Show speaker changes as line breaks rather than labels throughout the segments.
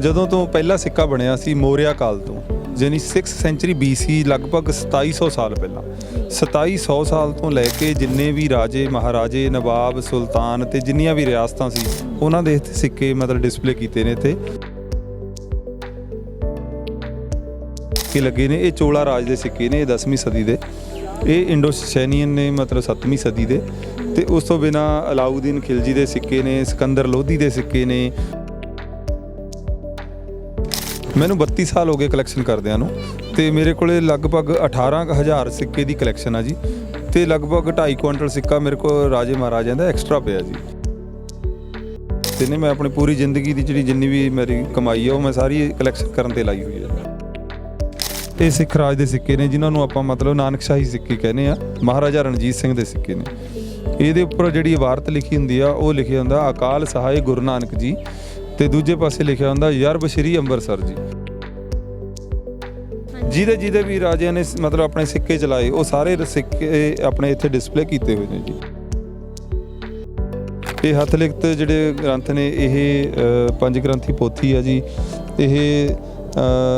ਜਦੋਂ ਤੋਂ ਪਹਿਲਾ ਸਿੱਕਾ ਬਣਿਆ ਸੀ ਮੌਰਿਆ ਕਾਲ ਤੋਂ, ਯਾਨੀ 6th ਸੈਂਚੁਰੀ BC ਲਗਭਗ 2700 ਸਾਲ ਪਹਿਲਾਂ। 2700 ਸਾਲ ਤੋਂ ਲੈ ਕੇ ਜਿੰਨੇ ਵੀ ਰਾਜੇ, ਮਹਾਰਾਜੇ, ਨਵਾਬ, ਸੁਲਤਾਨ ਤੇ ਜਿੰਨੀਆਂ ਵੀ ਰਿਆਸਤਾਂ ਸੀ, ਉਹਨਾਂ ਦੇ ਇੱਥੇ ਸਿੱਕੇ ਮਤਲਬ ਡਿਸਪਲੇ ਕੀਤੇ ਨੇ ਇੱਥੇ। ਸਿੱਕੇ ਲੱਗੇ ਨੇ, ਇਹ ਚੋਲਾ ਰਾਜ ਦੇ ਸਿੱਕੇ ਨੇ, ਇਹ 10ਵੀਂ ਸਦੀ ਦੇ। ਇਹ ਇੰਡੋ ਸੈਨੀਅਨ ਨੇ ਮਤਲਬ 7ਵੀਂ ਸਦੀ ਦੇ। ਤੇ ਉਸ ਤੋਂ ਬਿਨਾ ਅਲਾਉਦੀਨ ਖਿਲਜੀ ਦੇ ਸਿੱਕੇ ਨੇ, ਸਿਕੰਦਰ ਲੋਧੀ ਦੇ ਸਿੱਕੇ ਨੇ ਮੈਨੂੰ 32 ਸਾਲ ਹੋ ਗਏ ਕਲੈਕਸ਼ਨ ਕਰਦਿਆਂ ਨੂੰ ਤੇ ਮੇਰੇ ਕੋਲੇ ਲਗਭਗ 18000 ਸਿੱਕੇ ਦੀ ਕਲੈਕਸ਼ਨ ਆ ਜੀ ਤੇ ਲਗਭਗ 2.5 ਕੁਇੰਟਲ ਸਿੱਕਾ ਮੇਰੇ ਕੋਲ ਰਾਜੇ ਮਹਾਰਾਜਿਆਂ ਦਾ ਐਕਸਟਰਾ ਪਿਆ ਜੀ। ਤੇ ਨੇ ਮੈਂ ਆਪਣੀ ਪੂਰੀ ਜ਼ਿੰਦਗੀ ਦੀ ਜਿਹੜੀ ਜਿੰਨੀ ਵੀ ਮੇਰੀ ਕਮਾਈ ਆ, ਉਹ ਮੈਂ ਸਾਰੀ ਕਲੈਕਸ਼ਨ ਕਰਨ ਤੇ ਲਾਈ ਹੋਈ ਹੈ ਇਹ ਸਿੱਖ ਰਾਜ ਦੇ ਸਿੱਕੇ ਨੇ, ਜਿਨ੍ਹਾਂ ਨੂੰ ਆਪਾਂ ਮਤਲਬ ਨਾਨਕਸ਼ਾਹੀ ਸਿੱਕੇ ਕਹਿੰਦੇ ਆ, ਮਹਾਰਾਜਾ ਰਣਜੀਤ ਸਿੰਘ ਦੇ ਸਿੱਕੇ ਨੇ। ਇਹਦੇ ਉੱਪਰ ਜਿਹੜੀ ਇਬਾਰਤ ਲਿਖੀ ਹੁੰਦੀ ਆ, ਉਹ ਲਿਖਿਆ ਹੁੰਦਾ, ਅਕਾਲ ਸਹਾਇ ਗੁਰੂ ਨਾਨਕ ਜੀ। ਤੇ ਦੂਜੇ ਪਾਸੇ ਲਿਖਿਆ ਹੁੰਦਾ ਯਰਬ ਸ਼੍ਰੀ ਅੰਮ੍ਰਿਤਸਰ ਜੀ। ਜਿਹਦੇ ਜਿਹਦੇ ਵੀ ਰਾਜਿਆਂ ਨੇ ਮਤਲਬ ਆਪਣੇ ਸਿੱਕੇ ਚਲਾਏ ਉਹ ਸਾਰੇ ਸਿੱਕੇ ਆਪਣੇ ਇੱਥੇ ਡਿਸਪਲੇ ਕੀਤੇ ਹੋਏ ਨੇ ਜੀ। ਇਹ ਹੱਥ ਲਿਖਤ ਜਿਹੜੇ ਗ੍ਰੰਥ ਨੇ ਇਹ ਪੰਜ ਗ੍ਰੰਥੀ ਪੋਥੀ ਆ ਜੀ। ਇਹ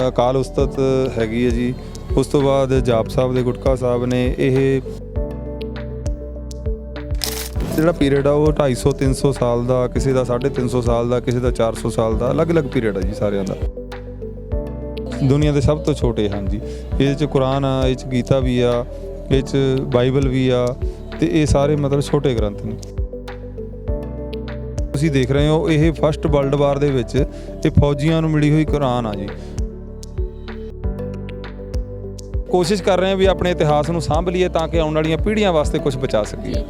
ਅਕਾਲ ਉਸਤਤ ਹੈਗੀ ਹੈ ਜੀ। ਉਸ ਤੋਂ ਬਾਅਦ ਜਾਪ ਸਾਹਿਬ ਦੇ ਗੁਟਕਾ ਸਾਹਿਬ ਨੇ ਇਹ ਜਿਹੜਾ ਪੀਰੀਅਡ ਆ ਉਹ 250 300 ਸਾਲ ਦਾ, ਕਿਸੇ ਦਾ 350 ਸਾਲ ਦਾ, ਕਿਸੇ ਦਾ 400 ਸਾਲ ਦਾ, ਅਲੱਗ-ਅਲੱਗ ਪੀਰੀਅਡ ਆ ਜੀ ਸਾਰਿਆਂ ਦਾ। ਦੁਨੀਆ ਦੇ ਸਭ ਤੋਂ ਛੋਟੇ ਹਨ ਜੀ। ਇਹਦੇ ਚ ਕੁਰਾਨ ਆ, ਇਹ ਚ ਗੀਤਾ ਵੀ ਆ, ਇਹ ਚ ਬਾਈਬਲ ਵੀ ਆ, ਤੇ ਇਹ ਸਾਰੇ ਮਤਲਬ ਛੋਟੇ ਗ੍ਰੰਥ ਨੇ। ਤੁਸੀਂ ਦੇਖ ਰਹੇ ਹੋ, ਇਹ ਫਸਟ ਵਰਲਡ ਵਾਰ ਦੇ ਵਿੱਚ ਇਹ ਫੌਜੀਆਂ ਨੂੰ ਮਿਲੀ ਹੋਈ ਕੁਰਾਨ ਆ ਜੀ। ਕੋਸ਼ਿਸ਼ ਕਰ ਰਹੇ ਹਾਂ ਵੀ ਆਪਣੇ ਇਤਿਹਾਸ ਨੂੰ ਸਾਂਭ ਲਈਏ ਤਾਂ ਕਿ ਆਉਣ ਵਾਲੀਆਂ ਪੀੜ੍ਹੀਆਂ ਵਾਸਤੇ ਕੁਝ ਬਚਾ ਸਕੀਏ।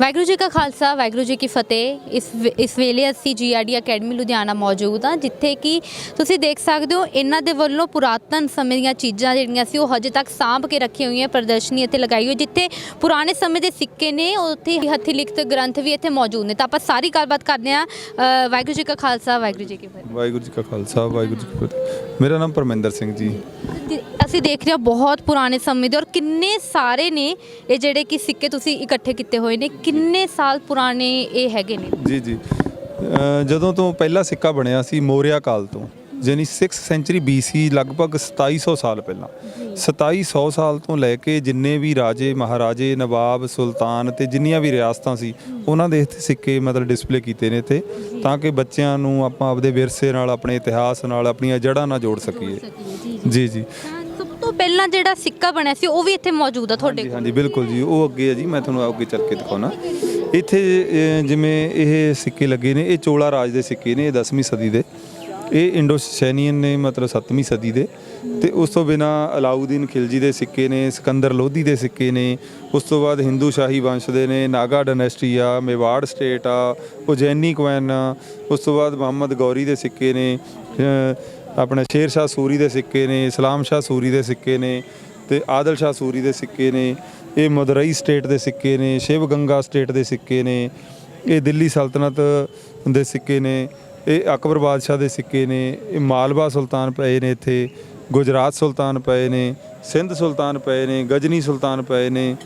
ਵਾਹਿਗੁਰੂ ਜੀ ਕਾ ਖਾਲਸਾ ਵਾਹਿਗੁਰੂ ਜੀ ਕੀ ਫਤਿਹ। ਇਸ ਇਸ ਵੇਲੇ ਅਸੀਂ ਜੀਆਰਡੀ ਅਕੈਡਮੀ ਲੁਧਿਆਣਾ ਮੌਜੂਦ ਹਾਂ ਜਿੱਥੇ ਕਿ ਤੁਸੀਂ ਦੇਖ ਸਕਦੇ ਹੋ ਇਹਨਾਂ ਦੇ ਵੱਲੋਂ ਪੁਰਾਤਨ ਸਮੇਂ ਦੀਆਂ ਚੀਜ਼ਾਂ ਜਿਹੜੀਆਂ ਸੀ ਉਹ ਹਜੇ ਤੱਕ ਸਾਂਭ ਕੇ ਰੱਖੀਆਂ ਹੋਈਆਂ ਪ੍ਰਦਰਸ਼ਨੀ ਇੱਥੇ ਲਗਾਈ ਹੋਈ ਜਿੱਥੇ ਪੁਰਾਣੇ ਸਮੇਂ ਦੇ ਸਿੱਕੇ ਨੇ ਉੱਥੇ ਹੱਥੀ ਲਿਖਤ ਗ੍ਰੰਥ ਵੀ ਇੱਥੇ ਮੌਜੂਦ ਨੇ। ਤਾਂ ਆਪਾਂ ਸਾਰੀ ਗੱਲਬਾਤ ਕਰਦੇ ਹਾਂ ਵਾਹਿਗੁਰੂ ਜੀ ਕਾ ਖਾਲਸਾ ਵਾਹਿਗੁਰੂ ਜੀ ਕੀ ਫਤਿਹ।
ਵਾਹਿਗੁਰੂ ਜੀ ਕਾ ਖਾਲਸਾ ਵਾਹਿਗੁਰੂ ਜੀ ਕੀ ਫਤਿਹ। ਮੇਰਾ ਨਾਮ ਪਰਮਿੰਦਰ ਸਿੰਘ ਜੀ।
ਅਸੀਂ ਦੇਖ ਰਹੇ ਹਾਂ ਬਹੁਤ ਪੁਰਾਣੇ ਸਮੇਂ ਦੇ ਔਰ ਕਿੰਨੇ ਸਾਰੇ ਨੇ ਇਹ ਜਿਹੜੇ ਕਿ ਸਿੱਕੇ ਤੁਸੀਂ ਇਕੱਠੇ ਕੀਤੇ ਹੋਏ ਨੇ ਕਿੰਨੇ ਸਾਲ ਪੁਰਾਣੇ ਇਹ ਹੈਗੇ ਨੇ?
ਜੀ ਜੀ। ਅ, ਜਦੋਂ ਤੋਂ ਪਹਿਲਾ ਸਿੱਕਾ ਬਣਿਆ ਸੀ ਮੌਰਿਆ ਕਾਲ ਤੋਂ ਯਾਨੀ 6th ਸੈਂਚੁਰੀ BC ਲਗਭਗ 2700 ਸਾਲ ਪਹਿਲਾਂ। 2700 ਸਾਲ ਤੋਂ ਲੈ ਕੇ ਜਿੰਨੇ ਵੀ ਰਾਜੇ ਮਹਾਰਾਜੇ ਨਵਾਬ ਸੁਲਤਾਨ ਤੇ ਜਿੰਨੀਆਂ ਵੀ ਰਿਆਸਤਾਂ ਸੀ ਉਹਨਾਂ ਦੇ ਇੱਥੇ ਸਿੱਕੇ ਮਤਲਬ ਡਿਸਪਲੇ ਕੀਤੇ ਨੇ ਤੇ ਤਾਂ ਕਿ ਬੱਚਿਆਂ ਨੂੰ ਆਪਾਂ ਆਪਦੇ ਵਿਰਸੇ ਨਾਲ ਆਪਣੇ ਇਤਿਹਾਸ ਨਾਲ ਆਪਣੀਆਂ ਜੜ੍ਹਾਂ ਨਾਲ ਜੋੜ ਸਕੀਏ। ਜੀ ਜੀ।
ਤੋਂ ਪਹਿਲਾਂ ਜਿਹੜਾ ਸਿੱਕਾ ਬਣਿਆ ਸੀ ਉਹ ਵੀ ਇੱਥੇ ਮੌਜੂਦ ਆ ਤੁਹਾਡੇ ਕੋਲ?
ਹਾਂਜੀ ਬਿਲਕੁਲ ਜੀ। ਉਹ ਅੱਗੇ ਹੈ ਜੀ ਮੈਂ ਤੁਹਾਨੂੰ ਅੱਗੇ ਚੱਲ ਕੇ ਦਿਖਾਉਣਾ। ਇੱਥੇ ਅਹ, ਜਿਵੇਂ ਇਹ ਸਿੱਕੇ ਲੱਗੇ ਨੇ ਇਹ ਚੋਲਾ ਰਾਜ ਦੇ ਸਿੱਕੇ ਨੇ ਇਹ 10ਵੀਂ ਸਦੀ ਦੇ। ਇਹ ਇੰਡੋ ਸੈਨੀਅਨ ਨੇ ਮਤਲਬ 7ਵੀਂ ਸਦੀ ਦੇ। ਤੇ ਉਸ ਤੋਂ ਬਿਨਾ ਅਲਾਉਦੀਨ ਖਿਲਜੀ ਦੇ ਸਿੱਕੇ ਨੇ ਸਿਕੰਦਰ ਲੋਧੀ ਦੇ ਸਿੱਕੇ ਨੇ ਉਸ ਤੋਂ ਬਾਅਦ ਹਿੰਦੂ ਸ਼ਾਹੀ ਵੰਸ਼ ਦੇ ਨੇ ਨਾਗਾ ਡਾਇਨੈਸਟੀ ਆ ਮੇਵਾੜ ਸਟੇਟ ਆ ਉਜੈਨੀ ਕੁਵੈਨ ਆ ਉਸ ਤੋਂ ਬਾਅਦ ਮੁਹੰਮਦ ਗੌਰੀ ਦੇ ਸਿੱਕੇ ਨੇ ਅਹ, ਆਪਣੇ ਸ਼ੇਰ ਸ਼ਾਹ ਸੂਰੀ ਦੇ ਸਿੱਕੇ ਨੇ ਇਸਲਾਮ ਸ਼ਾਹ ਸੂਰੀ ਦੇ ਸਿੱਕੇ ਨੇ ਤੇ ਆਦਲ ਸ਼ਾਹ ਸੂਰੀ ਦੇ ਸਿੱਕੇ ਨੇ, ਇਹ ਮਦਰਈ ਸਟੇਟ ਦੇ ਸਿੱਕੇ ਨੇ, ਸ਼ਿਵ ਗੰਗਾ ਸਟੇਟ ਦੇ ਸਿੱਕੇ ਨੇ, ਇਹ ਦਿੱਲੀ ਸਲਤਨਤ ਦੇ ਸਿੱਕੇ ਨੇ, ਇਹ ਅਕਬਰ ਬਾਦਸ਼ਾਹ ਦੇ ਸਿੱਕੇ ਨੇ, ਇਹ ਮਾਲਵਾ ਸੁਲਤਾਨ ਪਏ ਨੇ ਇੱਥੇ, ਗੁਜਰਾਤ ਸੁਲਤਾਨ ਪਏ ਨੇ, ਸਿੰਧ ਸੁਲਤਾਨ ਪਏ ਨੇ, ਗਜਨੀ ਸੁਲਤਾਨ ਪਏ ਨੇ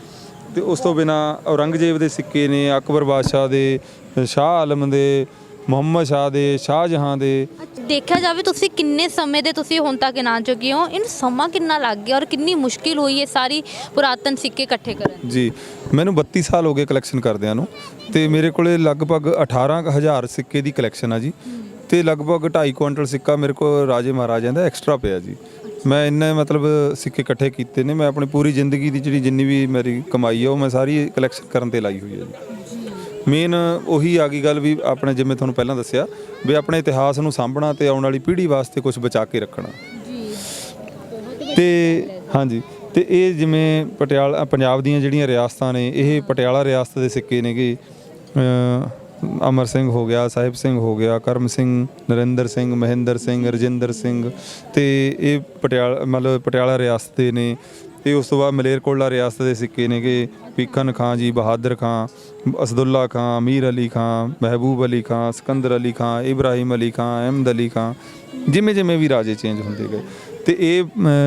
ਤੇ ਉਸ ਤੋਂ ਬਿਨਾ ਔਰੰਗਜ਼ੇਬ ਦੇ ਸਿੱਕੇ ਨੇ, ਅਕਬਰ ਬਾਦਸ਼ਾਹ ਦੇ, ਸ਼ਾਹ ਆਲਮ ਦੇ ਮੁਹੰਮਦ ਸ਼ਾਹ ਦੇ ਸ਼ਾਹਜਹਾਂ ਦੇ।
ਦੇਖਿਆ ਜਾਵੇ ਤੁਸੀਂ ਕਿੰਨੇ ਸਮੇਂ ਦੇ ਤੁਸੀਂ ਹੁਣ ਤੱਕ ਗਿਣਾ ਚੁੱਕੇ ਹੋ ਇਹਨੂੰ ਸਮਾਂ ਕਿੰਨਾ ਲੱਗ ਗਿਆ ਔਰ ਕਿੰਨੀ ਮੁਸ਼ਕਿਲ ਹੋਈ ਹੈ ਸਾਰੀ ਪੁਰਾਤਨ ਸਿੱਕੇ ਇਕੱਠੇ ਕਰਨ
ਜੀ ਮੈਨੂੰ 32 ਸਾਲ ਹੋ ਗਏ ਕਲੈਕਸ਼ਨ ਕਰਦਿਆਂ ਨੂੰ ਤੇ ਮੇਰੇ ਕੋਲੇ ਲਗਭਗ 18000 ਸਿੱਕੇ ਦੀ ਕਲੈਕਸ਼ਨ ਆ ਜੀ ਤੇ ਲਗਭਗ 2.5 ਕੁਇੰਟਲ ਸਿੱਕਾ ਮੇਰੇ ਕੋਲ ਰਾਜੇ ਮਹਾਰਾਜਿਆਂ ਦਾ ਐਕਸਟਰਾ ਪਿਆ ਜੀ। ਮੈਂ ਇੰਨੇ ਮਤਲਬ ਸਿੱਕੇ ਇਕੱਠੇ ਕੀਤੇ ਨੇ ਮੈਂ ਆਪਣੀ ਪੂਰੀ ਜ਼ਿੰਦਗੀ ਦੀ ਜਿਹੜੀ ਜਿੰਨੀ ਵੀ ਮੇਰੀ ਕਮਾਈ ਆ ਉਹ ਮੈਂ ਸਾਰੀ ਕਲੈਕਸ਼ਨ ਕਰਨ ਤੇ ਲਾਈ ਹੋਈ ਹੈ ਜੀ। ਮੇਨ ਉਹੀ ਆ ਗਈ ਗੱਲ ਵੀ ਆਪਣੇ ਜਿਵੇਂ ਤੁਹਾਨੂੰ ਪਹਿਲਾਂ ਦੱਸਿਆ ਵੀ ਆਪਣੇ ਇਤਿਹਾਸ ਨੂੰ ਸਾਂਭਣਾ ਤੇ ਆਉਣ ਵਾਲੀ ਪੀੜ੍ਹੀ ਵਾਸਤੇ ਕੁਝ ਬਚਾ ਕੇ ਰੱਖਣਾ। ਤੇ ਹਾਂਜੀ ਤੇ ਇਹ ਜਿਵੇਂ ਪਟਿਆਲਾ ਪੰਜਾਬ ਦੀਆਂ ਜਿਹੜੀਆਂ ਰਿਆਸਤਾਂ ਨੇ ਇਹ ਪਟਿਆਲਾ ਰਿਆਸਤ ਦੇ ਸਿੱਕੇ ਨੇਗੇ। ਅਮਰ ਸਿੰਘ ਹੋ ਗਿਆ ਸਾਹਿਬ ਸਿੰਘ ਹੋ ਗਿਆ ਕਰਮ ਸਿੰਘ ਨਰਿੰਦਰ ਸਿੰਘ ਮਹਿੰਦਰ ਸਿੰਘ ਰਜਿੰਦਰ ਸਿੰਘ ਤੇ ਇਹ ਪਟਿਆਲਾ ਮਤਲਬ ਪਟਿਆਲਾ ਰਿਆਸਤ ਦੇ ਨੇ। ਤੇ ਉਸ ਤੋਂ ਬਾਅਦ ਮਲੇਰਕੋਟਲਾ ਰਿਆਸਤ ਦੇ ਸਿੱਕੇ ਨੇਗੇ ਪੀਕਨ ਖਾਂ ਜੀ ਬਹਾਦਰ ਖਾਂ। ਅਸਦੁੱਲਾ ਖਾਂ ਅਮੀਰ ਅਲੀ ਖਾਂ ਮਹਿਬੂਬ ਅਲੀ ਖਾਂ ਸਿਕੰਦਰ ਅਲੀ ਖਾਂ ਇਬਰਾਹੀਮ ਅਲੀ ਖਾਂ ਅਹਿਮਦ ਅਲੀ ਖਾਂ ਜਿਵੇਂ ਜਿਵੇਂ ਵੀ ਰਾਜੇ ਚੇਂਜ ਹੁੰਦੇ ਗਏ ਤੇ ਇਹ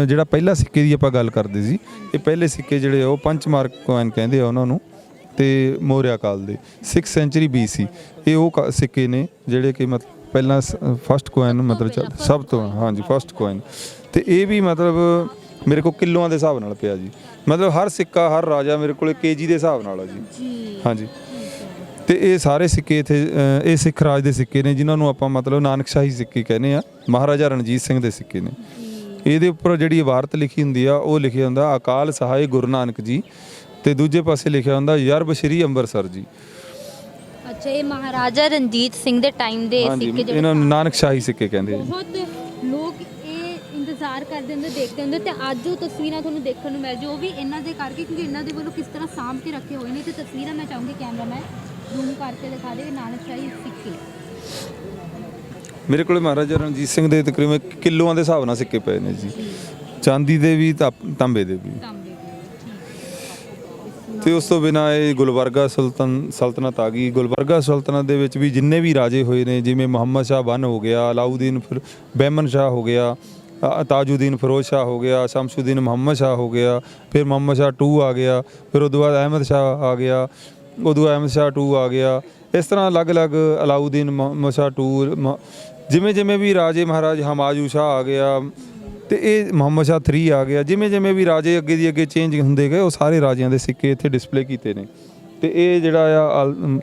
ਜਿਹੜਾ ਪਹਿਲਾ ਸਿੱਕੇ ਦੀ ਆਪਾਂ ਗੱਲ ਕਰਦੇ ਸੀ ਇਹ ਪਹਿਲੇ ਸਿੱਕੇ ਜਿਹੜੇ ਆ ਉਹ ਪੰਚ ਮਾਰਕ ਕੋਇਨ ਕਹਿੰਦੇ ਆ ਉਹਨਾਂ ਨੂੰ ਤੇ ਮੌਰਿਆ ਕਾਲ ਦੇ 6 ਸੈਂਚੁਰੀ BC ਇਹ ਉਹ ਕ- ਸਿੱਕੇ ਨੇ ਜਿਹੜੇ ਕਿ ਮਤਲਬ ਪਹਿਲਾਂ ਫਸਟ ਕੋਇਨ ਮਤਲਬ ਸਭ ਤੋਂ ਹਾਂਜੀ ਫਸਟ ਕੋਇਨ ਤੇ ਇਹ ਵੀ ਮਤਲਬ ਮੇਰੇ ਕੋਲ ਕਿਲੋਆਂ ਦੇ ਹਿਸਾਬ ਨਾਲ ਪਿਆ ਜੀ। ਮਤਲਬ ਹਰ ਸਿੱਕਾ ਹਰ ਰਾਜਾ ਮੇਰੇ ਕੋਲੇ ਕੇਜੀ ਦੇ ਹਿਸਾਬ ਨਾਲ ਆ ਜੀ। ਹਾਂਜੀ। ਤੇ ਇਹ ਸਾਰੇ ਸਿੱਕੇ ਇਥੇ ਇਹ ਸਿੱਖ ਰਾਜ ਦੇ ਸਿੱਕੇ ਨੇ ਜਿਨ੍ਹਾਂ ਨੂੰ ਆਪਾਂ ਮਤਲਬ ਨਾਨਕਸ਼ਾਹੀ ਸਿੱਕੇ ਕਹਿੰਦੇ ਆ ਮਹਾਰਾਜਾ ਰਣਜੀਤ ਸਿੰਘ ਦੇ ਸਿੱਕੇ ਨੇ। ਇਹਦੇ ਉੱਪਰ ਜਿਹੜੀ ਇਬਾਰਤ ਲਿਖੀ ਹੁੰਦੀ ਆ ਉਹ ਲਿਖਿਆ ਹੁੰਦਾ ਅਕਾਲ ਸਹਾਇ ਗੁਰੂ ਨਾਨਕ ਜੀ। ਤੇ ਦੂਜੇ ਪਾਸੇ ਲਿਖਿਆ ਹੁੰਦਾ ਯਰਬ ਸ਼੍ਰੀ ਅੰਮ੍ਰਿਤਸਰ ਜੀ।
ਅੱਛਾ ਇਹ ਮਹਾਰਾਜਾ ਰਣਜੀਤ ਸਿੰਘ ਦੇ ਟਾਈਮ ਦੇ
ਹਾਂਜੀ
ਸਿੱਕੇ ਜਿਹੜੇ
ਇਹਨਾਂ ਨੂੰ ਨਾਨਕਸ਼ਾਹੀ ਸਿੱਕੇ ਕਹਿੰਦੇ ਆ ਜੀ।
ਬਹੁਤ ਇੰਤਜ਼ਾਰ ਕਰਦੇ ਹੁੰਦੇ ਦੇਖਦੇ ਹੁੰਦੇ ਤੇ ਅੱਜ ਉਹ ਤਸਵੀਰਾਂ ਤੁਹਾਨੂੰ ਦੇਖਣ ਨੂੰ ਮਿਲ ਜੋ ਉਹ ਵੀ ਇਹਨਾਂ ਦੇ ਕਰਕੇ ਕਿਉਂਕਿ ਇਹਨਾਂ ਦੇ ਵੱਲੋਂ ਕਿਸ ਤਰ੍ਹਾਂ ਸਾਂਭ ਕੇ ਰੱਖੇ ਹੋਏ ਨੇ ਤੇ ਤਸਵੀਰਾਂ ਮੈਂ ਚਾਹੂੰਗੀ ਕੈਮਰਾਮੈਨ ਜ਼ੂਮ ਕਰਕੇ ਦਿਖਾ ਦੇ ਨਾਨਕਸ਼ਾਹੀ ਸਿੱਕੇ।
ਮੇਰੇ ਕੋਲੇ ਮਹਾਰਾਜਾ ਰਣਜੀਤ ਸਿੰਘ ਦੇ ਤਕਰੀਬਨ ਕਿਲੋਆਂ ਦੇ ਹਿਸਾਬ ਨਾਲ ਸਿੱਕੇ ਪਏ ਨੇ ਜੀ। ਚਾਂਦੀ ਦੇ ਵੀ ਤਾਂ ਤਾਂਬੇ ਦੇ ਵੀ।
ਤਾਂਬੇ
ਤੇ ਉਸ ਤੋਂ ਬਿਨਾ ਇਹ ਗੁਲਬਰਗਾ ਸੁਲਤਾਨ ਸਲਤਨਤ ਆ ਗਈ। ਗੁਲਬਰਗਾ ਸੁਲਤਨਤ ਦੇ ਵਿੱਚ ਵੀ ਜਿੰਨੇ ਵੀ ਰਾਜੇ ਹੋਏ ਨੇ ਜਿਵੇਂ ਮੁਹੰਮਦ ਸ਼ਾਹ ਬਨ ਹੋ ਗਿਆ ਅਲਾਉਦੀਨ ਫਿਰ ਬਹਿਮਨ ਸ਼ਾਹ ਹੋ ਗਿਆ ਅ- ਤਾਜੁਦੀਨ ਫਿਰੋਜ਼ ਸ਼ਾਹ ਹੋ ਗਿਆ ਸ਼ਮਸ਼ੂਦੀਨ ਮੁਹੰਮਦ ਸ਼ਾਹ ਹੋ ਗਿਆ ਫਿਰ ਮੁਹੰਮਦ ਸ਼ਾਹ 2 ਆ ਗਿਆ ਫਿਰ ਉਦੋਂ ਬਾਅਦ ਅਹਿਮਦ ਸ਼ਾਹ ਆ ਗਿਆ ਉਦੋਂ ਅਹਿਮਦ ਸ਼ਾਹ 2 ਆ ਗਿਆ। ਇਸ ਤਰ੍ਹਾਂ ਅਲੱਗ-ਅਲੱਗ ਅਲਾਉਦੀਨ ਮੁਹੰਮਦ ਸ਼ਾਹ 2 ਜਿਵੇਂ ਜਿਵੇਂ ਵੀ ਰਾਜੇ ਮਹਾਰਾਜ ਹਮਾਯੂ ਸ਼ਾਹ ਆ ਗਿਆ ਤੇ ਇਹ ਮੁਹੰਮਦ ਸ਼ਾਹ 3 ਆ ਗਿਆ ਜਿਵੇਂ ਜਿਵੇਂ ਵੀ ਰਾਜੇ ਅੱਗੇ ਦੀ ਅੱਗੇ ਚੇਂਜ ਹੁੰਦੇ ਗਏ ਉਹ ਸਾਰੇ ਰਾਜਿਆਂ ਦੇ ਸਿੱਕੇ ਇੱਥੇ ਡਿਸਪਲੇ ਕੀਤੇ ਨੇ। ਤੇ ਇਹ ਜਿਹੜਾ ਆ ਅਲ-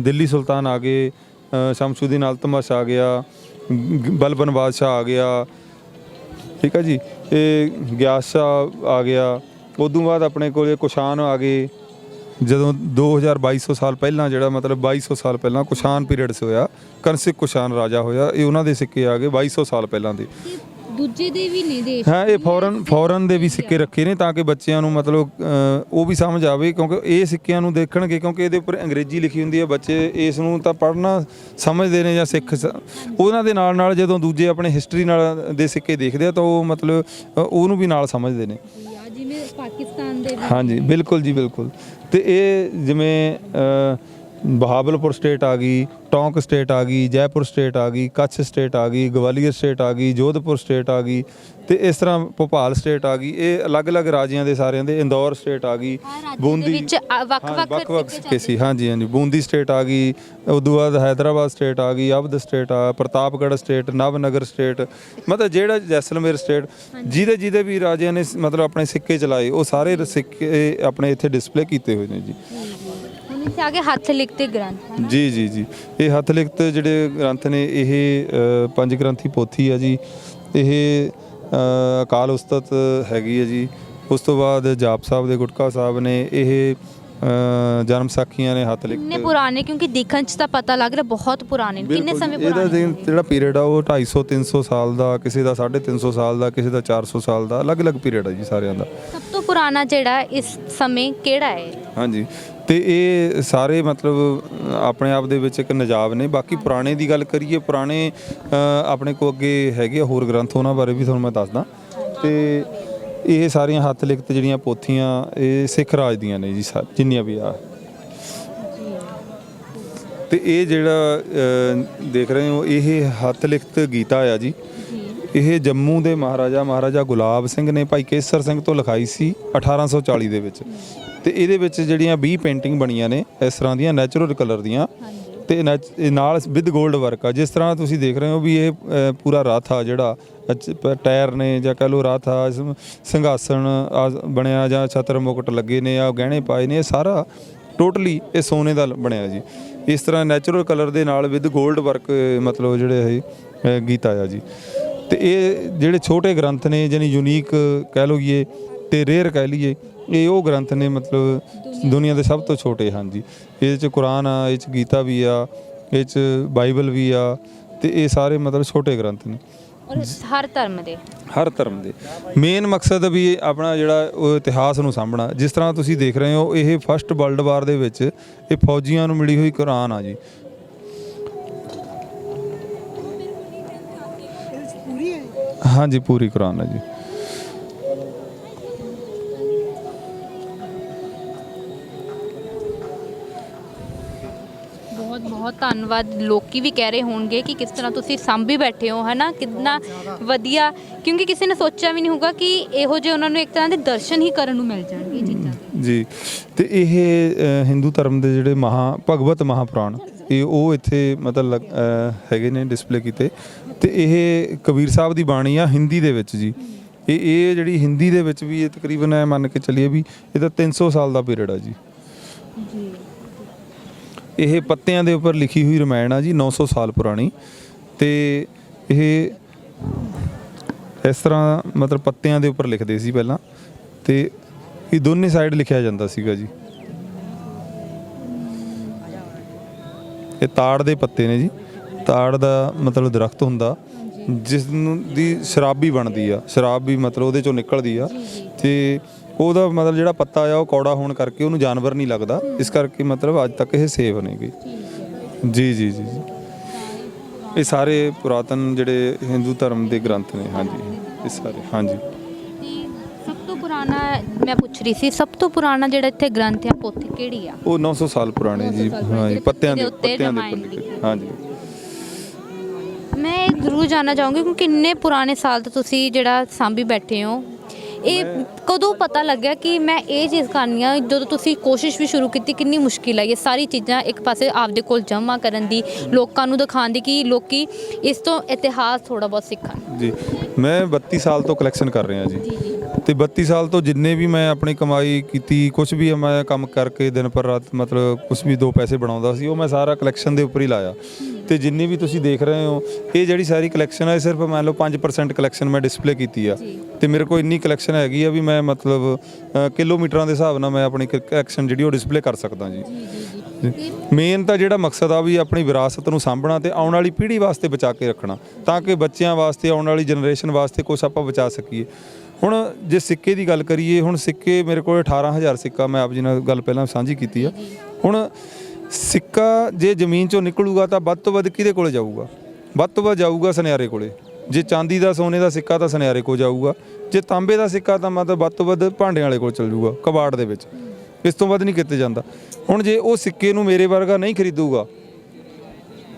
ਦਿੱਲੀ ਸੁਲਤਾਨ ਆ ਗਏ ਅ, ਸ਼ਮਸ਼ੂਦੀਨ ਅਲਤਮਸ਼ ਆ ਗਿਆ ਬਲਬਨ ਬਾਦਸ਼ਾਹ ਆ ਗਿਆ। ਠੀਕ ਹੈ ਜੀ? ਇਹ ਗਿਆਸ ਸ਼ਾਹ ਆ ਗਿਆ। ਉਦੋਂ ਬਾਅਦ ਆਪਣੇ ਕੋਲੇ ਕੁਸ਼ਾਨ ਆ ਗਏ। ਜਦੋਂ 2200 ਸਾਲ ਪਹਿਲਾਂ ਜਿਹੜਾ, ਮਤਲਬ 2200 ਸਾਲ ਪਹਿਲਾਂ ਕੁਸ਼ਾਨ ਪੀਰੀਅਡ ਸੇ ਹੋਇਆ ਕੰਸਿਕ ਕੁਸ਼ਾਨ ਰਾਜਾ ਹੋਇਆ, ਇਹ ਉਹਨਾਂ ਦੇ ਸਿੱਕੇ ਆ ਗਏ 2200 ਸਾਲ ਪਹਿਲਾਂ ਦੇ।
ਦੂਜੇ ਦੇ ਵੀ ਨੇ ਦੇਸ਼
ਹਾਂ ਇਹ ਫੌਰਨ ਫੌਰਨ ਦੇ ਵੀ ਸਿੱਕੇ ਰੱਖੇ ਨੇ ਤਾਂ ਕਿ ਬੱਚਿਆਂ ਨੂੰ ਮਤਲਬ ਉਹ ਵੀ ਸਮਝ ਆਵੇ ਕਿਉਂਕਿ ਇਹ ਸਿੱਕਿਆਂ ਨੂੰ ਦੇਖਣਗੇ ਕਿਉਂਕਿ ਇਹਦੇ ਉੱਪਰ ਅੰਗਰੇਜ਼ੀ ਲਿਖੀ ਹੁੰਦੀ ਹੈ ਬੱਚੇ ਇਸ ਨੂੰ ਤਾਂ ਪੜ੍ਹਨਾ ਸਮਝਦੇ ਨੇ ਜਾਂ ਸਿੱਖ ਉਹਨਾਂ ਦੇ ਨਾਲ ਨਾਲ ਜਦੋਂ ਦੂਜੇ ਆਪਣੇ ਹਿਸਟਰੀ ਨਾਲ ਦੇ ਸਿੱਕੇ ਦੇਖਦੇ ਆ ਤਾਂ ਉਹ ਮਤਲਬ ਉਹਨੂੰ ਵੀ ਨਾਲ ਸਮਝਦੇ ਨੇ।
ਜਿਵੇਂ ਪਾਕਿਸਤਾਨ ਦੇ
ਹਾਂਜੀ ਬਿਲਕੁਲ ਜੀ ਬਿਲਕੁਲ। ਤੇ ਇਹ ਜਿਵੇਂ ਬਹਾਵਲਪੁਰ ਸਟੇਟ ਆ ਗਈ ਟੌਂਕ ਸਟੇਟ ਆ ਗਈ ਜੈਪੁਰ ਸਟੇਟ ਆ ਗਈ ਕੱਛ ਸਟੇਟ ਆ ਗਈ ਗਵਾਲੀਅਰ ਸਟੇਟ ਆ ਗਈ ਜੋਧਪੁਰ ਸਟੇਟ ਆ ਗਈ ਤੇ ਇਸ ਤਰ੍ਹਾਂ ਭੋਪਾਲ ਸਟੇਟ ਆ ਗਈ ਇਹ ਅਲੱਗ-ਅਲੱਗ ਰਾਜਿਆਂ ਦੇ ਸਾਰਿਆਂ ਦੇ ਇੰਦੌਰ ਸਟੇਟ ਆ ਗਈ
ਬੂੰਦੀ ਵਿੱਚ ਵੱਖ-ਵੱਖ ਸਿੱਕੇ
ਸੀ ਹਾਂਜੀ ਹਾਂਜੀ ਬੂੰਦੀ ਸਟੇਟ ਆ ਗਈ ਉਦੋਂ ਬਾਅਦ ਹైదరాబాద్ ਸਟੇਟ ਆ ਗਈ ਅਬਦ ਸਟੇਟ ਆ ਪ੍ਰਤਾਪਗੜ੍ਹ ਸਟੇਟ ਨਵਨਗਰ ਸਟੇਟ ਮਤਲਬ ਜਿਹੜਾ ਜੈਸਲਮੇਰ ਸਟੇਟ ਜਿਹਦੇ ਜਿਹਦੇ ਵੀ ਰਾਜਿਆਂ ਨੇ ਮਤਲਬ ਆਪਣੇ ਸਿੱਕੇ ਚਲਾਏ ਉਹ ਸਾਰੇ ਸਿੱਕੇ ਆਪਣੇ ਇੱਥੇ ਡਿਸਪਲੇ ਕੀਤੇ ਹੋਏ ਨੇ ਜੀ
ਹੁਣ ਆ ਕੇ ਹੱਥ ਲਿਖਤੇ ਗ੍ਰੰਥ ਹੈ
ਜੀ ਜੀ ਜੀ। ਇਹ ਹੱਥ ਲਿਖਤ ਜਿਹੜੇ ਗ੍ਰੰਥ ਨੇ ਇਹ ਅ, ਪੰਜ ਗ੍ਰੰਥੀ ਪੋਥੀ ਆ ਜੀ। ਇਹ ਅ, ਅਕਾਲ ਉਸਤਤ ਹੈਗੀ ਹੈ ਜੀ। ਉਸ ਤੋਂ ਬਾਅਦ ਜਾਪ ਸਾਹਿਬ ਦੇ ਗੁਟਕਾ ਸਾਹਿਬ ਨੇ ਇਹ ਜਨਮ ਸਾਖੀਆਂ ਨੇ ਹੱਥ
ਕਿੰਨੇ
ਲਿਖਤ
ਪੁਰਾਣੇ ਕਿਉਂਕਿ ਦੇਖਣ ਚ ਤਾਂ ਪਤਾ ਲੱਗ ਰਿਹਾ ਬਹੁਤ ਪੁਰਾਣੇ ਨੇ। ਕਿੰਨੇ ਸਮੇਂ।
ਇਹਦਾ
ਪੁਰਾਣੇ
ਜਿਹੜਾ- ਜਿਹੜਾ ਪੀਰੀਅਡ ਆ ਉਹ 250 300 ਸਾਲ ਦਾ ਕਿਸੇ ਦਾ 350 ਸਾਲ ਦਾ ਕਿਸੇ ਦਾ 400 ਸਾਲ ਦਾ ਅਲੱਗ-ਅਲੱਗ ਪੀਰੀਅਡ ਆ ਜੀ ਸਾਰਿਆਂ ਦਾ।
ਸਭ ਤੋਂ ਪੁਰਾਣਾ ਜਿਹੜਾ ਇਸ ਸਮੇਂ ਕਿਹੜਾ ਹੈ?
ਹਾਂਜੀ ਤੇ ਇਹ ਸਾਰੇ ਮਤਲਬ ਅ, ਆਪਣੇ ਆਪ ਦੇ ਵਿੱਚ ਇੱਕ ਨਜਾਬ ਨੇ। ਬਾਕੀ ਪੁਰਾਣੇ ਦੀ ਗੱਲ ਕਰੀਏ ਪੁਰਾਣੇ ਅ, ਆਪਣੇ ਕੋ ਅੱਗੇ ਹੈਗੇ ਆ ਹੋਰ ਗ੍ਰੰਥ ਉਹਨਾਂ ਬਾਰੇ ਵੀ ਤੁਹਾਨੂੰ ਮੈਂ ਦੱਸਦਾ। ਤੇ ਇਹ ਸਾਰੀਆਂ ਹੱਥ ਲਿਖਤ ਜਿਹੜੀਆਂ ਪੋਥੀਆਂ ਇਹ ਸਿੱਖ ਰਾਜ ਦੀਆਂ ਨੇ ਜੀ ਸਾ- ਜਿੰਨੀਆਂ ਵੀ ਆ। ਤੇ ਇਹ ਜਿਹੜਾ ਦੇਖ ਰਹੇ ਹੋ ਇਹ ਹੱਥ ਲਿਖਤ ਗੀਤਾ ਆ ਜੀ। ਇਹ ਜੰਮੂ ਦੇ ਮਹਾਰਾਜਾ ਮਹਾਰਾਜਾ ਗੁਲਾਬ ਸਿੰਘ ਨੇ ਭਾਈ ਕੇਸਰ ਸਿੰਘ ਤੋਂ ਲਿਖਾਈ ਸੀ 1840 ਦੇ ਵਿੱਚ। ਤੇ ਇਹਦੇ ਵਿੱਚ ਜਿਹੜੀਆਂ 20 ਪੇਂਟਿੰਗ ਬਣੀਆਂ ਨੇ ਇਸ ਤਰ੍ਹਾਂ ਦੀਆਂ ਨੈਚੁਰਲ ਕਲਰ ਦੀਆਂ। ਤੇ ਨੈਚ- ਨਾਲ ਵਿਦ 골ਡ ਵਰਕ ਆ। ਜਿਸ ਤਰ੍ਹਾਂ ਤੁਸੀਂ ਦੇਖ ਰਹੇ ਹੋ ਵੀ ਇਹ ਪੂਰਾ ਰਥ ਆ ਜਿਹੜਾ ਟਾਇਰ ਨੇ ਜਾਂ ਕਹ ਲੋ ਰਥ ਆ ਇਸ- ਸਿੰਘਾਸਣ ਆ ਬਣਿਆ ਜਾਂ ਛਤਰ ਮੁਕਟ ਲੱਗੇ ਨੇ ਆ ਗਹਿਣੇ ਪਾਏ ਨੇ ਇਹ ਸਾਰਾ ਟੋਟਲੀ ਇਹ ਸੋਨੇ ਦਾ ਬਣਿਆ ਜੀ। ਇਸ ਤਰ੍ਹਾਂ ਨੈਚੁਰਲ ਕਲਰ ਦੇ ਨਾਲ ਵਿਦ 골ਡ ਵਰਕ ਮਤਲਬ ਜਿਹੜੇ ਇਹ ਅ, ਗੀਤਾ ਆ ਜੀ। ਤੇ ਇਹ ਜਿਹੜੇ ਛੋਟੇ ਗ੍ਰੰਥ ਨੇ ਜਾਨੀ ਯੂਨੀਕ ਕਹਿ ਲਈਏ ਤੇ ਰੇਅਰ ਕਹਿ ਲਈਏ ਇਹ ਉਹ ਗ੍ਰੰਥ ਨੇ ਮਤਲਬ ਦੁਨੀਆ ਦੇ ਸਭ ਤੋਂ ਛੋਟੇ ਹਨ ਜੀ ਇਹਦੇ ਚ ਕੁਰਾਨ ਆ ਇਹ ਚ ਗੀਤਾ ਵੀ ਆ ਇਹ ਚ ਬਾਈਬਲ ਵੀ ਆ ਤੇ ਇਹ ਸਾਰੇ ਮਤਲਬ ਛੋਟੇ ਗ੍ਰੰਥ ਨੇ।
ਔਰ ਹਰ ਧਰਮ ਦੇ।
ਹਰ ਧਰਮ ਦੇ। ਮੇਨ ਮਕਸਦ ਵੀ ਆਪਣਾ ਜਿਹੜਾ ਉਹ ਇਤਿਹਾਸ ਨੂੰ ਸਾਂਭਣਾ। ਜਿਸ ਤਰ੍ਹਾਂ ਤੁਸੀਂ ਦੇਖ ਰਹੇ ਹੋ ਇਹ ਫਸਟ ਵਰਲਡ ਵਾਰ ਦੇ ਵਿੱਚ ਇਹ ਫੌਜੀਆਂ ਨੂੰ ਮਿਲੀ ਹੋਈ ਕੁਰਾਨ ਆ ਜੀ। ਹਾਂਜੀ ਪੂਰੀ ਕੁਰਾਨ ਹੈ ਜੀ।
ਬਹੁਤ ਧੰਨਵਾਦ। ਲੋਕੀ ਵੀ ਕਹਿ ਰਹੇ ਹੋਣਗੇ ਕਿ ਕਿਸ ਤਰ੍ਹਾਂ ਤੁਸੀਂ ਸਾਂਭੀ ਬੈਠੇ ਹੋ ਹਨਾ? ਕਿੰਨਾ ਵਧੀਆ। ਕਿਉਂਕਿ ਕਿਸੇ ਨੇ ਸੋਚਿਆ ਵੀ ਨਹੀਂ ਹੋਊਗਾ ਕਿ ਇਹੋ ਜਿਹੇ ਉਹਨਾਂ ਨੂੰ ਇੱਕ ਤਰ੍ਹਾਂ ਦੇ ਦਰਸ਼ਨ ਹੀ ਕਰਨ ਨੂੰ ਮਿਲ ਜਾਣਗੇ ਚੀਜ਼ਾਂ।
ਜੀ। ਤੇ ਇਹ ਅ, ਹਿੰਦੂ ਧਰਮ ਦੇ ਜਿਹੜੇ ਮਹਾ ਭਗਵਤ ਮਹਾਪੁਰਾਣ ਇਹ ਉਹ ਇੱਥੇ ਮਤਲਬ ਲੱਗ- ਅ, ਹੈਗੇ ਨੇ ਡਿਸਪਲੇ ਕੀਤੇ। ਤੇ ਇਹ ਕਬੀਰ ਸਾਹਿਬ ਦੀ ਬਾਣੀ ਆ ਹਿੰਦੀ ਦੇ ਵਿੱਚ ਜੀ। ਇਹ ਇਹ ਜਿਹੜੀ ਹਿੰਦੀ ਦੇ ਵਿੱਚ ਵੀ ਇਹ ਤਕਰੀਬਨ ਐ ਮੰਨ ਕੇ ਚੱਲੀਏ ਵੀ ਇਹਦਾ 300 ਸਾਲ ਦਾ ਪੀਰੀਅਡ ਆ ਜੀ। ਇਹ ਪੱਤਿਆਂ ਦੇ ਉੱਪਰ ਲਿਖੀ ਹੋਈ ਰਮਾਇਣ ਆ ਜੀ 900 ਸਾਲ ਪੁਰਾਣੀ। ਤੇ ਇਹ ਇਸ ਤਰ੍ਹਾਂ ਮਤਲਬ ਪੱਤਿਆਂ ਦੇ ਉੱਪਰ ਲਿਖਦੇ ਸੀ ਪਹਿਲਾਂ। ਤੇ ਇਹ ਦੋਨੇ ਸਾਈਡ ਲਿਖਿਆ ਜਾਂਦਾ ਸੀਗਾ ਜੀ। ਇਹ ਤਾੜ ਦੇ ਪੱਤੇ ਨੇ ਜੀ। ਤਾੜ ਦਾ ਮਤਲਬ ਦਰਖਤ ਹੁੰਦਾ। ਜਿਸ ਨੂੰ ਦੀ ਸ਼ਰਾਬ ਵੀ ਬਣਦੀ ਆ। ਸ਼ਰਾਬ ਵੀ ਮਤਲਬ ਉਹਦੇ ਚੋਂ ਨਿਕਲਦੀ ਆ। ਤੇ ਉਹਦਾ ਮਤਲਬ ਜਿਹੜਾ ਪੱਤਾ ਆ ਉਹ ਕੌੜਾ ਹੋਣ ਕਰਕੇ ਉਹਨੂੰ ਜਾਨਵਰ ਨਹੀਂ ਲੱਗਦਾ। ਇਸ ਕਰਕੇ ਮਤਲਬ ਅੱਜ ਤੱਕ ਇਹ ਸੇਫ ਨੇਗੇ ਜੀ ਜੀ ਜੀ ਜੀ। ਇਹ ਸਾਰੇ ਪੁਰਾਤਨ ਜਿਹੜੇ ਹਿੰਦੂ ਧਰਮ ਦੇ ਗ੍ਰੰਥ ਨੇ ਹਾਂਜੀ। ਇਹ ਸਾਰੇ ਹਾਂਜੀ।
ਤੇ ਸਭ ਤੋਂ ਪੁਰਾਣਾ ਮੈਂ ਪੁੱਛ ਰਹੀ ਸੀ ਸਭ ਤੋਂ ਪੁਰਾਣਾ ਜਿਹੜਾ ਇੱਥੇ ਗ੍ਰੰਥ ਆ ਪੋਥੀ ਕਿਹੜੀ ਆ?
ਉਹ 900 ਸਾਲ ਪੁਰਾਣੇ
900
ਜੀ
ਸਾਲ ਪੁਰਾਣੇ,
ਹਾਂਜੀ
ਜਿਹੜੇ
ਪੱਤਿਆਂ ਦੇ ਪੱਤਿਆਂ ਦੇ ਉੱਪਰ
ਲਿਖੀ
ਹਾਂਜੀ।
ਮੈਂ ਇਹ ਜ਼ਰੂਰ ਜਾਨਣਾ ਚਾਹੂੰਗੀ ਕਿਉਂਕਿ ਇੰਨੇ ਪੁਰਾਣੇ ਸਾਲ ਤੋਂ ਤੁਸੀਂ ਜਿਹੜਾ ਸਾਂਭੀ ਬੈਠੇ ਹੋ ਇਹ ਕਦੋਂ ਪਤਾ ਲੱਗਿਆ ਕਿ ਮੈਂ ਇਹ ਚੀਜ਼ ਕਰਨੀ ਆ? ਜਦੋਂ ਤੁਸੀਂ ਕੋਸ਼ਿਸ਼ ਵੀ ਸ਼ੁਰੂ ਕੀਤੀ ਕਿੰਨੀ ਮੁਸ਼ਕਿਲ ਆਈ? ਇਹ ਸਾਰੀ ਚੀਜ਼ਾਂ ਇੱਕ ਪਾਸੇ ਆਪਦੇ ਕੋਲ ਜਮ੍ਹਾਂ ਕਰਨ ਦੀ ਲੋਕਾਂ ਨੂੰ ਦਿਖਾਉਣ ਦੀ ਕਿ ਲੋਕੀ ਇਸ ਤੋਂ ਇਤਿਹਾਸ ਥੋੜਾ ਬਹੁਤ ਸਿੱਖਣ।
ਜੀ ਮੈਂ 32 ਸਾਲ ਤੋਂ ਕਲੈਕਸ਼ਨ ਕਰ ਰਿਹਾ ਜੀ। ਤੇ 32 ਸਾਲ ਤੋਂ ਜਿੰਨੇ ਵੀ ਮੈਂ ਆਪਣੀ ਕਮਾਈ ਕੀਤੀ ਕੁਝ ਵੀ ਮੈਂ ਕੰਮ ਕਰਕੇ ਦਿਨ ਪਰ ਰਾਤ ਮਤਲਬ ਕੁਝ ਵੀ ਦੋ ਪੈਸੇ ਬਣਾਉਂਦਾ ਸੀ ਉਹ ਮੈਂ ਸਾਰਾ ਕਲੈਕਸ਼ਨ ਦੇ ਉੱਪਰ ਹੀ ਲਾਇਆ। ਤੇ ਜਿੰਨੀ ਵੀ ਤੁਸੀਂ ਦੇਖ ਰਹੇ ਹੋ ਇਹ ਜਿਹੜੀ ਸਾਰੀ ਕਲੈਕਸ਼ਨ ਹੈ ਸਿਰਫ ਮੰਨ ਲਓ 5% ਕਲੈਕਸ਼ਨ ਮੈਂ ਡਿਸਪਲੇ ਕੀਤੀ ਆ। ਤੇ ਮੇਰੇ ਕੋਲ ਇੰਨੀ ਕਲੈਕਸ਼ਨ ਹੈਗੀ ਆ ਵੀ ਮੈਂ ਮਤਲਬ ਅ, ਕਿਲੋਮੀਟਰਾਂ ਦੇ ਹਿਸਾਬ ਨਾਲ ਮੈਂ ਆਪਣੀ ਕਲੈਕਸ਼ਨ ਜਿਹੜੀ ਉਹ ਡਿਸਪਲੇ ਕਰ ਸਕਦਾ ਜੀ। ਮੇਨ ਤਾਂ ਜਿਹੜਾ ਮਕਸਦ ਆ ਵੀ ਆਪਣੀ ਵਿਰਾਸਤ ਨੂੰ ਸਾਂਭਣਾ ਤੇ ਆਉਣ ਵਾਲੀ ਪੀੜ੍ਹੀ ਵਾਸਤੇ ਬਚਾ ਕੇ ਰੱਖਣਾ ਤਾਂ ਕਿ ਬੱਚਿਆਂ ਵਾਸਤੇ ਆਉਣ ਵਾਲੀ ਜਨਰੇਸ਼ਨ ਵਾਸਤੇ ਕੁਝ ਆਪਾਂ ਬਚਾ ਸਕੀਏ। ਹੁਣ ਜੇ ਸਿੱਕੇ ਦੀ ਗੱਲ ਕਰੀਏ ਹੁਣ ਸਿੱਕੇ ਮੇਰੇ ਕੋਲ 18000 ਸਿੱਕਾ ਮੈਂ ਆਪ ਜੀ ਨਾਲ ਗੱਲ ਪਹਿਲਾਂ ਸਾਂਝੀ ਕੀਤੀ ਆ। ਹੁਣ ਸਿੱਕਾ ਜੇ ਜ਼ਮੀਨ ਚੋਂ ਨਿਕਲੂਗਾ ਤਾਂ ਵੱਧ ਤੋਂ ਵੱਧ ਕਿਹਦੇ ਕੋਲੇ ਜਾਊਗਾ? ਵੱਧ ਤੋਂ ਵੱਧ ਜਾਊਗਾ ਸੁਨਿਆਰੇ ਕੋਲੇ। ਜੇ ਚਾਂਦੀ ਦਾ, ਸੋਨੇ ਦਾ ਸਿੱਕਾ ਤਾਂ ਸੁਨਿਆਰੇ ਕੋਲ ਜਾਊਗਾ। ਜੇ ਤਾਂਬੇ ਦਾ ਸਿੱਕਾ ਤਾਂ ਮਤਲਬ ਵੱਧ ਤੋਂ ਵੱਧ ਭਾਂਡਿਆਂ ਵਾਲੇ ਕੋਲ ਚਲ ਜਾਊਗਾ, ਕਬਾੜ ਦੇ ਵਿੱਚ। ਇਸ ਤੋਂ ਵੱਧ ਨਹੀਂ ਕਿਤੇ ਜਾਂਦਾ। ਹੁਣ ਜੇ ਉਹ ਸਿੱਕੇ ਨੂੰ ਮੇਰੇ ਵਰਗਾ ਨਹੀਂ ਖਰੀਦੂਗਾ,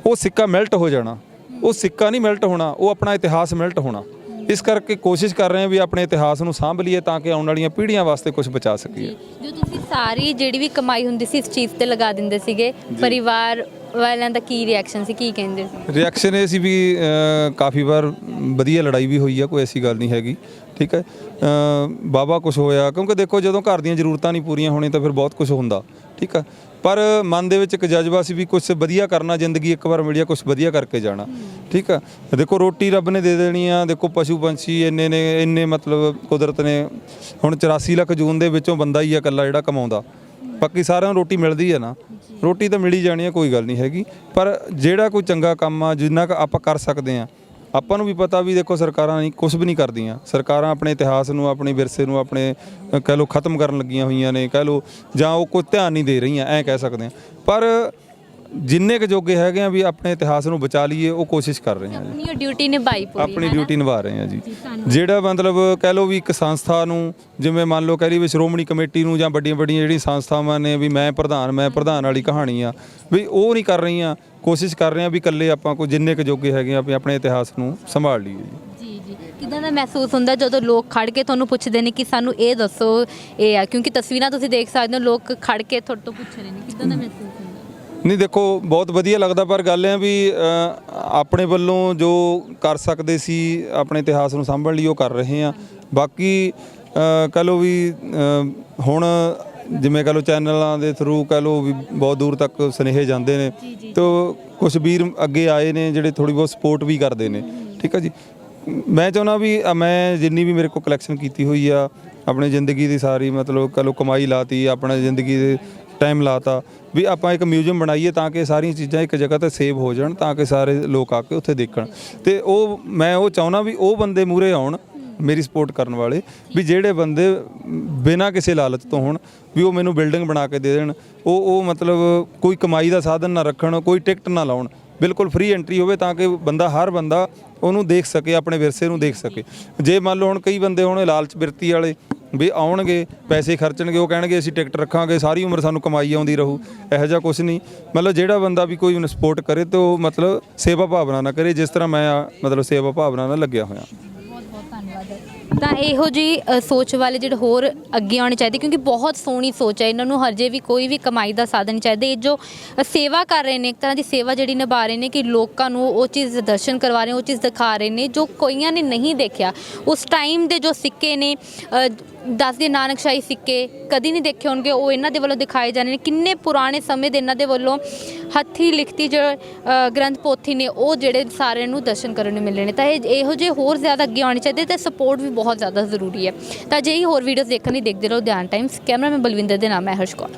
ਉਹ ਸਿੱਕਾ ਮੈਲਟ ਹੋ ਜਾਣਾ। ਉਹ ਸਿੱਕਾ ਨਹੀਂ ਮੈਲਟ ਹੋਣਾ, ਉਹ ਆਪਣਾ ਇਤਿਹਾਸ ਮੈਲਟ ਹੋਣਾ। ਇਸ ਕਰਕੇ ਕੋਸ਼ਿਸ਼ ਕਰ ਰਹੇ ਹਾਂ ਵੀ ਆਪਣੇ ਇਤਿਹਾਸ ਨੂੰ ਸਾਂਭ ਲਈਏ ਤਾਂ ਕਿ ਆਉਣ ਵਾਲੀਆਂ ਪੀੜ੍ਹੀਆਂ ਵਾਸਤੇ ਕੁਝ ਬਚਾ ਸਕੀਏ।
ਜੋ ਤੁਸੀਂ ਸਾਰੀ ਜਿਹੜੀ ਵੀ ਕਮਾਈ ਹੁੰਦੀ ਸੀ ਇਸ ਚੀਜ਼ ਤੇ ਲਗਾ ਦਿੰਦੇ ਸੀਗੇ ਪਰਿਵਾਰ ਵਾਲਿਆਂ ਦਾ ਕੀ ਰਿਐਕਸ਼ਨ ਸੀ ਕੀ ਕਹਿੰਦੇ ਸੀ?
ਰਿਐਕਸ਼ਨ ਇਹ ਸੀ ਵੀ ਕਾਫੀ ਵਾਰ ਵਧੀਆ ਲੜਾਈ ਵੀ ਹੋਈ ਆ ਕੋਈ ਐਸੀ ਗੱਲ ਨਹੀਂ ਹੈਗੀ ਠੀਕ ਹੈ? ਬਾਬਾ ਕੁਝ ਹੋਇਆ ਕਿਉਂਕਿ ਦੇਖੋ ਜਦੋਂ ਘਰ ਦੀਆਂ ਜ਼ਰੂਰਤਾਂ ਨਹੀਂ ਪੂਰੀਆਂ ਹੋਣੀਆਂ ਤਾਂ ਫਿਰ ਬਹੁਤ ਕੁਝ ਹੁੰਦਾ ਠੀਕ ਆ ਪਰ ਮਨ ਦੇ ਵਿੱਚ ਇੱਕ ਜਜ਼ਬਾ ਸੀ ਵੀ ਕੁਝ ਵਧੀਆ ਕਰਨਾ ਜ਼ਿੰਦਗੀ ਇੱਕ ਵਾਰ ਮਿਲਿਆ ਕੁਝ ਵਧੀਆ ਕਰਕੇ ਜਾਣਾ। ਠੀਕ ਆ? ਦੇਖੋ ਰੋਟੀ ਰੱਬ ਨੇ ਦੇ ਦੇਣੀ ਆ। ਦੇਖੋ ਪਸ਼ੂ ਪੰਛੀ ਇੰਨੇ ਨੇ ਇੰਨੇ ਮਤਲਬ ਕੁਦਰਤ ਨੇ। ਹੁਣ 84 ਲੱਖ ਜੂਨ ਦੇ ਵਿੱਚੋਂ ਬੰਦਾ ਹੀ ਆ ਇਕੱਲਾ ਜਿਹੜਾ ਕਮਾਉਂਦਾ। ਬਾਕੀ ਸਾਰਿਆਂ ਨੂੰ ਰੋਟੀ ਮਿਲਦੀ ਹੈ ਨਾ। ਰੋਟੀ ਤਾਂ ਮਿਲੀ ਜਾਣੀ ਹੈ ਕੋਈ ਗੱਲ ਨਹੀਂ ਹੈਗੀ। ਪਰ ਜਿਹੜਾ ਕੋਈ ਚੰਗਾ ਕੰਮ ਆ ਜਿੰਨਾ ਕੁ ਆਪਾਂ ਕਰ ਸਕਦੇ ਆ ਆਪਾਂ ਨੂੰ ਵੀ ਪਤਾ ਵੀ ਦੇਖੋ ਸਰਕਾਰਾਂ ਨਹੀਂ ਕੁਝ ਵੀ ਨਹੀਂ ਕਰਦੀਆਂ। ਸਰਕਾਰਾਂ ਆਪਣੇ ਇਤਿਹਾਸ ਨੂੰ ਆਪਣੇ ਵਿਰਸੇ ਨੂੰ ਆਪਣੇ ਕਹਿ ਲਓ ਖਤਮ ਕਰਨ ਲੱਗੀਆਂ ਹੋਈਆਂ ਨੇ ਕਹਿ ਲਓ ਜਾਂ ਉਹ ਕੋਈ ਧਿਆਨ ਨਹੀਂ ਦੇ ਰਹੀਆਂ ਐਂ ਕਹਿ ਸਕਦੇ ਆ ਪਰ ਜਿੰਨੇ ਕੁ ਜੋਗੇ ਹੈਗੇ ਆ ਵੀ ਆਪਣੇ ਇਤਿਹਾਸ ਨੂੰ ਬਚਾ ਲਈਏ ਉਹ ਕੋਸ਼ਿਸ਼ ਕਰ ਰਹੇ ਆ ਜੀ।
ਆਪਣੀ ਡਿਊਟੀ ਨਿਭਾਈ ਪੂਰੀ
ਆਪਣੀ? ਡਿਊਟੀ ਨਿਭਾ ਰਹੇ ਆ ਜੀ। ਜਿਹੜਾ ਮਤਲਬ ਕਹਿ ਲਓ ਵੀ ਇੱਕ ਸੰਸਥਾ ਨੂੰ ਜਿਵੇਂ ਮੰਨ ਲਓ ਕਹਿ ਲਈ ਵੀ ਸ਼੍ਰੋਮਣੀ ਕਮੇਟੀ ਨੂੰ ਜਾਂ ਵੱਡੀਆਂ ਵੱਡੀਆਂ ਜਿਹੜੀਆਂ ਸੰਸਥਾਵਾਂ ਨੇ ਵੀ ਮੈਂ ਪ੍ਰਧਾਨ ਮੈਂ ਪ੍ਰਧਾਨ ਵਾਲੀ ਕਹਾਣੀ ਆ ਵੀ ਉਹ ਨਹੀਂ ਕਰ ਰਹੀਆਂ ਕੋਸ਼ਿਸ਼ ਕਰ ਰਹੇ ਆ ਵੀ ਇਕੱਲੇ ਆਪਾਂ ਕੋ ਜਿੰਨੇ ਕੁ ਜੋਗੇ ਹੈਗੇ ਆ ਵੀ ਆਪਣੇ ਇਤਿਹਾਸ ਨੂੰ ਸੰਭਾਲ ਲਈਏ ਜੀ।
ਜੀ ਜੀ। ਕਿਦਾਂ ਦਾ ਮਹਿਸੂਸ ਹੁੰਦਾ ਜਦੋਂ ਲੋਕ ਖੜ ਕੇ ਤੁਹਾਨੂੰ ਪੁੱਛਦੇ ਨੇ ਕਿ ਸਾਨੂੰ ਇਹ ਦੱਸੋ ਇਹ ਆ? ਕਿਉਂਕਿ ਤਸਵੀਰਾਂ ਤੁਸੀਂ ਦੇਖ ਸਕਦੇ ਹੋ ਲੋਕ ਖੜ ਕੇ ਤੁਹਾਡੇ ਤੋਂ ਪੁੱਛ ਰਹੇ ਨੇ। ਕਿਦਾਂ ਦਾ ਮਹਿਸੂਸ ਹੁੰਦਾ?
ਨਹੀਂ ਦੇਖੋ ਬਹੁਤ ਵਧੀਆ ਲੱਗਦਾ ਪਰ ਗੱਲ ਇਹ ਆ ਵੀ ਅ, ਆਪਣੇ ਵੱਲੋਂ ਜੋ ਕਰ ਸਕਦੇ ਸੀ ਆਪਣੇ ਇਤਿਹਾਸ ਨੂੰ ਸਾਂਭਣ ਲਈ ਉਹ ਕਰ ਰਹੇ ਆ ਬਾਕੀ ਅ, ਕਹਿ ਲਓ ਵੀ ਅ, ਹੁਣ ਜਿਵੇਂ ਕਹਿ ਲਓ ਚੈਨਲਾਂ ਦੇ ਥਰੂ ਕਹਿ ਲਓ ਵੀ ਬਹੁਤ ਦੂਰ ਤੱਕ ਸੁਨੇਹੇ ਜਾਂਦੇ ਨੇ ਤੇ ਕੁਝ ਵੀਰ ਅੱਗੇ ਆਏ ਨੇ ਜਿਹੜੇ ਥੋੜੀ ਬਹੁਤ ਸਪੋਰਟ ਵੀ ਕਰਦੇ ਨੇ। ਠੀਕ ਆ ਜੀ? ਮੈਂ ਚਾਹੁੰਦਾ ਵੀ ਮੈਂ ਜਿੰਨੀ ਵੀ ਮੇਰੇ ਕੋਲ ਕਲੈਕਸ਼ਨ ਕੀਤੀ ਹੋਈ ਆ ਆਪਣੀ ਜ਼ਿੰਦਗੀ ਦੀ ਸਾਰੀ ਮਤਲਬ ਕਹਿ ਲਓ ਕਮਾਈ ਲਾਤੀ ਆਪਣਾ ਜ਼ਿੰਦਗੀ ਦੇ ਟਾਈਮ ਲਾਤਾ ਵੀ ਆਪਾਂ ਇੱਕ ਮਿਊਜ਼ੀਅਮ ਬਣਾਈਏ ਤਾਂ ਕਿ ਸਾਰੀਆਂ ਚੀਜ਼ਾਂ ਇੱਕ ਜਗ੍ਹਾ ਤੇ ਸੇਵ ਹੋ ਜਾਣ ਤਾਂ ਕਿ ਸਾਰੇ ਲੋਕ ਆ ਕੇ ਉੱਥੇ ਦੇਖਣ। ਤੇ ਉਹ ਮੈਂ ਉਹ ਚਾਹੁੰਦਾ ਵੀ ਉਹ ਬੰਦੇ ਮੂਰੇ ਆਉਣ ਮੇਰੀ ਸਪੋਰਟ ਕਰਨ ਵਾਲੇ ਵੀ ਜਿਹੜੇ ਬੰਦੇ ਬਿਨਾਂ ਕਿਸੇ ਲਾਲਚ ਤੋਂ ਹੋਣ, ਵੀ ਉਹ ਮੈਨੂੰ ਬਿਲਡਿੰਗ ਬਣਾ ਕੇ ਦੇ ਦੇਣ। ਉਹ ਉਹ ਮਤਲਬ ਕੋਈ ਕਮਾਈ ਦਾ ਸਾਧਨ ਨਾ ਰੱਖਣ, ਕੋਈ ਟਿਕਟ ਨਾ ਲਾਉਣ। ਬਿਲਕੁਲ ਫ੍ਰੀ ਐਂਟਰੀ ਹੋਵੇ ਤਾਂ ਕਿ ਬੰਦਾ, ਹਰ ਬੰਦਾ ਉਹਨੂੰ ਦੇਖ ਸਕੇ, ਆਪਣੇ ਵਿਰਸੇ ਨੂੰ ਦੇਖ ਸਕੇ। ਜੇ ਮੰਨ ਲਓ ਹੁਣ ਕਈ ਬੰਦੇ ਹੋਣ ਲਾਲਚ ਬਿਰਤੀ ਵਾਲੇ ਵੀ ਆਉਣਗੇ, ਪੈਸੇ ਖਰਚਣਗੇ, ਉਹ ਕਹਿਣਗੇ ਅਸੀਂ ਟਿਕਟ ਰੱਖਾਂਗੇ, ਸਾਰੀ ਉਮਰ ਸਾਨੂੰ ਕਮਾਈ ਆਉਂਦੀ ਰਹੂ, ਇਹੋ ਜਿਹਾ ਕੁਝ ਨਹੀਂ। ਮਤਲਬ ਜਿਹੜਾ ਬੰਦਾ ਵੀ ਕੋਈ ਉਹਨੂੰ ਸਪੋਰਟ ਕਰੇ ਤੇ ਉਹ ਮਤਲਬ ਸੇਵਾ ਭਾਵਨਾ ਨਾ ਕਰੇ, ਜਿਸ ਤਰ੍ਹਾਂ ਮੈਂ ਮਤਲਬ ਸੇਵਾ ਭਾਵਨਾ ਨਾਲ ਲੱਗਿਆ ਹੋਇਆ।
ਤਾਂ ਇਹੋ ਜੀ ਸੋਚ ਵਾਲੇ ਜਿਹੜੇ ਹੋਰ ਅੱਗੇ ਆਉਣੇ ਚਾਹੀਦੇ ਕਿਉਂਕਿ ਬਹੁਤ ਸੋਹਣੀ ਸੋਚ ਹੈ। ਇਹਨਾਂ ਨੂੰ ਹਰਜੇ ਵੀ ਕੋਈ ਵੀ ਕਮਾਈ ਦਾ ਸਾਧਨ ਨਹੀਂ ਚਾਹੀਦਾ। ਇਹ ਜੋ ਸੇਵਾ ਕਰ ਰਹੇ ਨੇ ਇੱਕ ਤਰ੍ਹਾਂ ਦੀ ਸੇਵਾ ਜਿਹੜੀ ਨਿਭਾ ਰਹੇ ਨੇ ਕਿ ਲੋਕਾਂ ਨੂੰ ਉਹ ਚੀਜ਼ ਦਰਸ਼ਨ ਕਰਵਾ ਰਹੇ ਉਹ ਚੀਜ਼ ਦਿਖਾ ਰਹੇ ਨੇ ਜੋ ਕੋਈਆਂ ਨੇ ਨਹੀਂ ਦੇਖਿਆ। ਉਸ ਟਾਈਮ ਦੇ ਜੋ ਸਿੱਕੇ ਨੇ ਅ, ਨਾਨਕਸ਼ਾਹੀ ਸਿੱਕੇ ਕਦੀ ਨਹੀਂ ਦੇਖੇ ਹੋਣਗੇ ਉਹ ਇਹਨਾਂ ਦੇ ਵੱਲੋਂ ਦਿਖਾਏ ਜਾਣੇ ਨੇ। ਕਿੰਨੇ ਪੁਰਾਣੇ ਸਮੇਂ ਦੇ ਇਹਨਾਂ ਦੇ ਵੱਲੋਂ ਹੱਥੀ ਲਿਖਤੀ ਜੋ ਗ੍ਰੰਥ ਪੋਥੀ ਨੇ ਉਹ ਜਿਹੜੇ ਸਾਰਿਆਂ ਨੂੰ ਦਰਸ਼ਨ ਕਰਨ ਨੂੰ ਮਿਲੇ ਨੇ। ਤਾਂ ਇਹ ਇਹੋ ਜਿਹੇ ਹੋਰ ਜ਼ਿਆਦਾ ਅੱਗੇ ਆਉਣੇ ਚਾਹੀਦੇ ਤੇ ਸਪੋਰਟ ਵੀ ਬਹੁਤ ਬਹੁਤ ਜ਼ਿਆਦਾ ਜ਼ਰੂਰੀ ਹੈ। ਤਾਂ ਅਜਿਹੀ ਹੋਰ ਵੀਡੀਓਜ਼ ਦੇਖਣ ਲਈ ਦੇਖਦੇ ਰਹੋ, ਧਿਆਨ ਟਾਈਮਸ ਕੈਮਰਾਮੈਨ ਬਲਵਿੰਦਰ ਦੇ ਨਾਮ ਹੈ ਹਰਸ਼ ਕੌਰ।